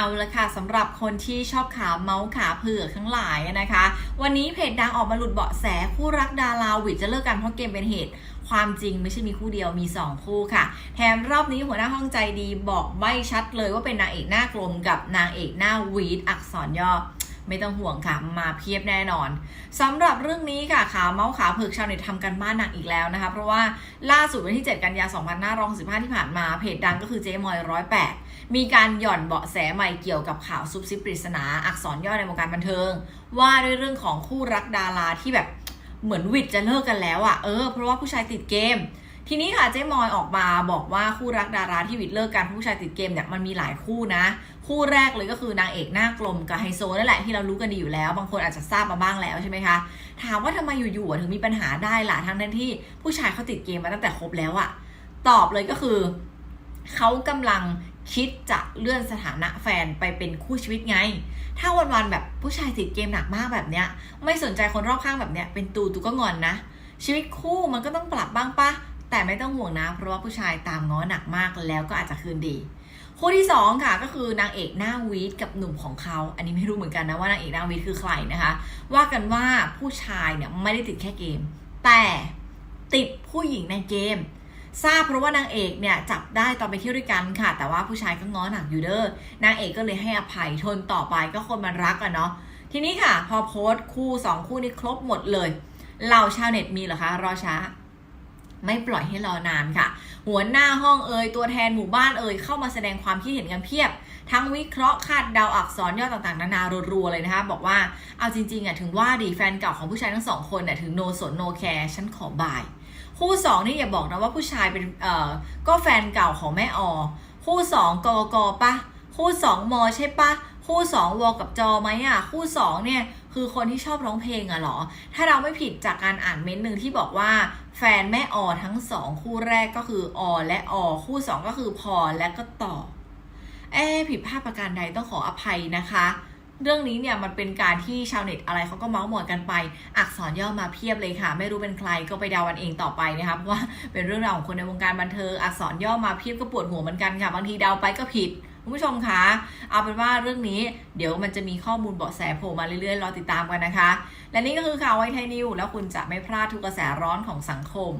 เอาละค่ะสำหรับคนที่ชอบขาเมาส์ขาเผือกทั้งหลายนะคะ วันนี้เพจดังออกมาหลุดเบาะแสคู่รักดาราวิดจะเลิกกันเพราะเกมเป็นเหตุความจริงไม่ใช่มีคู่เดียวมี 2 คู่ค่ะ แถมรอบนี้หัวหน้าห้องใจดีบอกไม่ชัดเลยว่าเป็นนางเอกหน้ากลมกับนางเอกหน้าวีดอักษรย่อ ไม่ต้องห่วงค่ะ มาเพียบแน่นอนสำหรับเรื่องนี้ค่ะขาเมาส์ขาเผือกชาวเน็ตทำกันบ้านหนักอีกแล้วนะคะ เพราะว่าล่าสุดวันที่ 7 กันยา2565 ที่ผ่านมาเพจดังก็คือเจมอยร้อยแปดมีการหย่อนเบาะแสใหม่เกี่ยวกับข่าวซุบซิบปริศนาอักษรย่อในวงการบันเทิง ว่าด้วยเรื่องของคู่รักดาราที่แบบเหมือนวิดจะเลิกกันแล้วอะ่ะเออเพราะว่าผู้ชายติดเกม ทีนี้ค่ะเจ๊มอยออกมาบอกว่าคู่รักดาราที่วิดเลิกกันเพรผู้ชายติดเกมเนี่ยมันมีหลายคู่นะ คู่แรกเลยก็คือนางเอกหน้ากลมกับไฮโซนั่นแหละที่เรารู้กันดีอยู่แล้ว บางคนอาจจะทราบมาบ้างแล้วใช่ไหมคะถามว่าทำไมอยู่ๆถึงมีปัญหาได้ล่ะทั้งนั้นที่ผู้ชายเขาติดเกมมาตั้งแต่คบแล้วอะตอบเลยก็คือเขากำลังคิดจะเลื่อนสถานะแฟนไปเป็นคู่ชีวิตไง ถ้าวันๆแบบผู้ชายติดเกมหนักมากแบบเนี้ย ไม่สนใจคนรอบข้างแบบเนี้ยเป็นตูตูก็งอนนะ ชีวิตคู่มันก็ต้องปรับบ้างปะ แต่ไม่ต้องห่วงนะ เพราะว่าผู้ชายตามง้อหนักมากแล้วก็อาจจะคืนดีคู่ที่สองค่ะก็คือนางเอกหน้าวีดกับหนุ่มของเขา อันนี้ไม่รู้เหมือนกันนะว่านางเอกหน้าวีดคือใครนะคะ ว่ากันว่าผู้ชายเนี่ยไม่ได้ติดแค่เกม แต่ติดผู้หญิงในเกม ทราบเพราะว่านางเอกเนี่ยจับได้ตอนไปเที่ยวด้วยกันค่ะ แต่ว่าผู้ชายก็ง้อหนักอยู่เด้อนางเอกก็เลยให้อภัยทนต่อไปก็คนมันรักอะเนาะทีนี้ค่ะ พอโพสต์คู่สองคู่นี้ครบหมดเลยเหล่าชาวเน็ตมีเหรอคะรอช้า ไม่ปล่อยให้รอนานค่ะ หัวหน้าห้องเอ่ยตัวแทนหมู่บ้านเอ่ยเข้ามาแสดงความคิดเห็นกันเพียบ ทั้งวิเคราะห์คาดเดาอักษรย่อต่างๆ นานารัวๆเลยนะคะ บอกว่าเอาจริงๆอะถึงว่าดีแฟนเก่าของผู้ชายทั้งสองคนเนี่ยถึงโนสนโนแคร์ฉันขอบาย คู่สองนี่อย่าบอกนะว่าผู้ชายเป็นเอ่อก็แฟนเก่าของแม่ออคู่สองกกปะคู่สองมใช่ปะ คู่สองวกับจอไหมอะ คู่สองเนี่ยคือคนที่ชอบร้องเพลงอะเหรอ ถ้าเราไม่ผิดจากการอ่านเม้นต์หนึ่งที่บอกว่า แฟนแม่ออทั้งสองคู่แรกก็คืออและอคู่สองก็คือพอและก็ต่อเอ๊ผิดพลาดประการใดต้องขออภัยนะคะเรื่องนี้เนี่ยมันเป็นการที่ชาวเน็ตอะไรเขาก็เมาส์หมอยกันไป อักษรย่อมาเพียบเลยค่ะ ไม่รู้เป็นใครก็ไปเดาวันเองต่อไปนะคะเพราะว่าเป็นเรื่องราวของคนในวงการบันเทิงอักษรย่อมาเพียบก็ปวดหัวเหมือนกันค่ะบางทีเดาไปก็ผิด คุณผู้ชมคะเอาเป็นว่าเรื่องนี้เดี๋ยวมันจะมีข้อมูลเบาะแสโผล่มาเรื่อยๆ รอติดตามกันนะคะ และนี่ก็คือข่าวไวไทยนิวแล้วคุณจะไม่พลาดทุกกระแสร้อนของสังคม